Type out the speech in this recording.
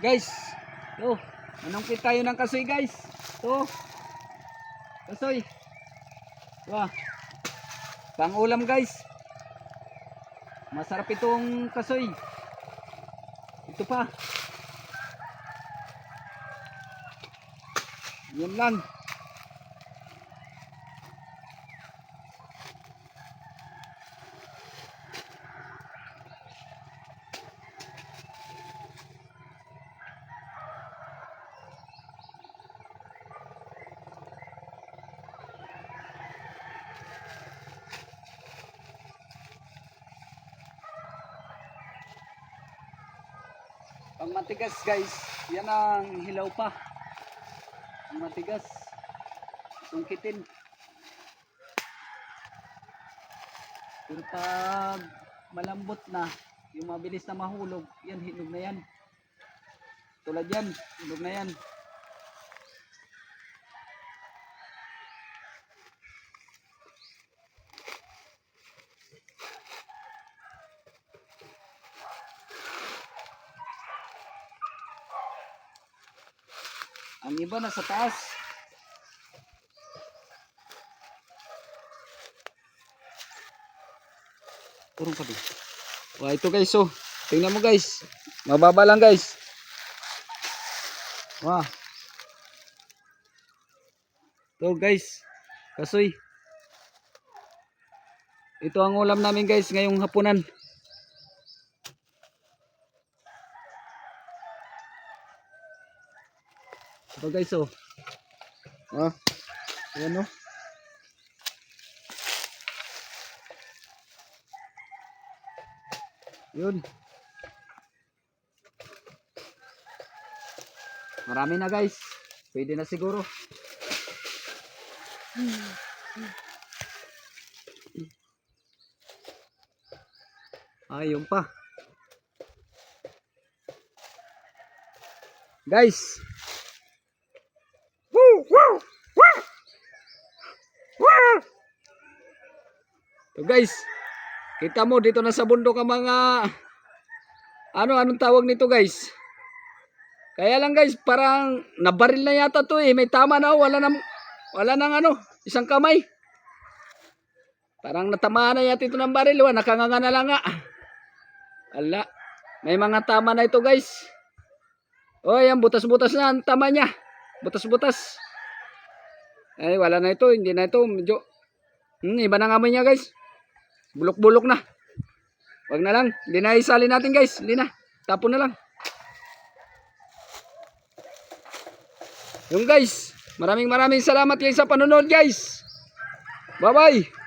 Guys, to, manungkit tayo ng kasoy guys. To, kasoy. Wah, pang ulam guys. Masarap itong kasoy. Ito pa. Yan lang. Pang matigas guys, yan ang hilaw pa. Ang matigas. Sungkitin. Pero pag malambot na, yung mabilis na mahulog, yan hinog na yan. Tulad yan, hinog na yan. Ang iba na sa taas. Turun ka din. Wah, ito guys, oh. Tingnan mo guys. Mababa lang guys. Wah. Ito guys. Kasoy. Ito ang ulam namin guys ngayong hapunan. Ito guys, oh. Ah. Ayan, oh. Yun. Marami na guys. Pwede na siguro. Ayun pa. Guys. So guys, kita mo dito na sa bundok ang mga ano anong tawag nito guys? Kaya lang guys, parang nabaril na yata to eh. May tama na wala nang wala nang ano, isang kamay. Parang natamaan na yata ito ng baril, wa nakanganga na lang nga. Ala, may mga tama na ito guys. Oh, yan butas-butas na ang tama niya. Butas-butas. Ay, wala na ito, hindi na ito, medyo Hmm, iba na nga niya guys. Bulok-bulok na. Wag na lang. Hindi na isali natin guys. Hindi na. Tapon na lang. Yung guys. Maraming maraming salamat guys sa panonood guys. Bye bye.